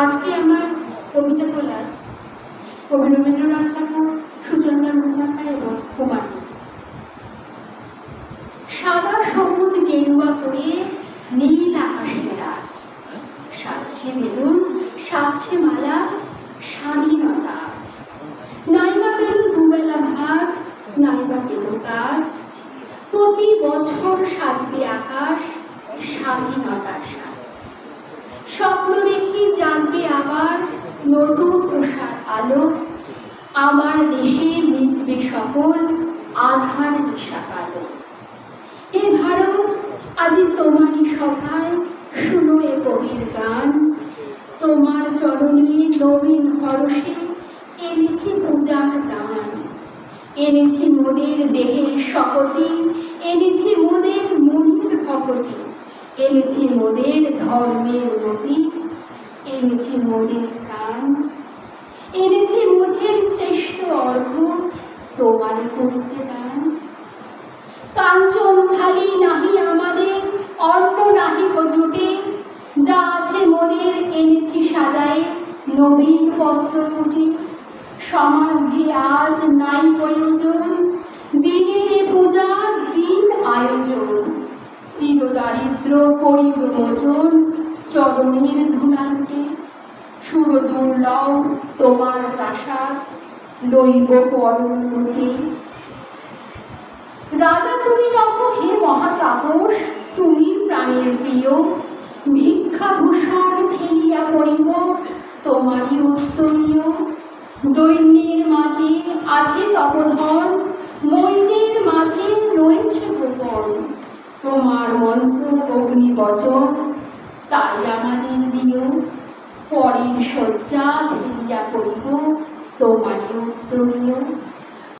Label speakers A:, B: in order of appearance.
A: আজকে আমার কবিতা কোলাজ কবি রবীন্দ্রনাথ ঠাকুর, সুচন্দ্র মুখোপাধ্যায় এবং কুমারজি সাদা সবুজ গেরুয়া পরিয়ে নীল আকাশের রাজ। সাজছে বেলুন, সাজছে মালা, স্বাধীনতা আজ। নাইবা পেল দুবেলা ভাত, নাইবা পেল কাজ প্রতি বছর সাজবে আকাশ স্বাধীনতার সাজ স্বপ্ন দেখি জানবে আবার নতুন প্রসার আলো। আমার দেশে মিটবে সকল আধার দিশা কালো এ ভারত, আজি তোমারই সভায় শুনো এ কবির গান। তোমার চরণে নবীন হরষে এনেছি পূজার দান। এনেছি মোদের দেহের শপথি, এনেছি মনের এনেছি মোদের ধর্মের নদী এনেছি মোদের গান এনেছি মোদের শ্রেষ্ঠ অর্ঘ তোমার করিতে দান। কাঞ্চন থালি নাহি আমাদের, অন্ন নাহি জুটে যা আছে মনের এনেছি সাজায়ে নবীন পত্র কুটি। সমারোহে আজ নাই প্রয়োজন, দিনের পূজা দিন আয়োজন। দারিদ্র করিব চরণের ধুলান্তে সুর দুর্লভ তোমার প্রাসাদ লইব পরমুটি রাজা তুমি নহ হে মহাতাপস, তুমি প্রাণের প্রিয়, ভিক্ষাভূষণ ফেলিয়া পড়িব, তোমারই উত্তরীয়। দৈন্যের মাঝে আছে তপধন, মৈনের মাঝে রয়েছে গোপন। তোমার মন্ত্র অগ্নি বচন তাই আমাদের দিও। পরের শয্যা ফিরিয়া করিব তোমারই উত্তরীয়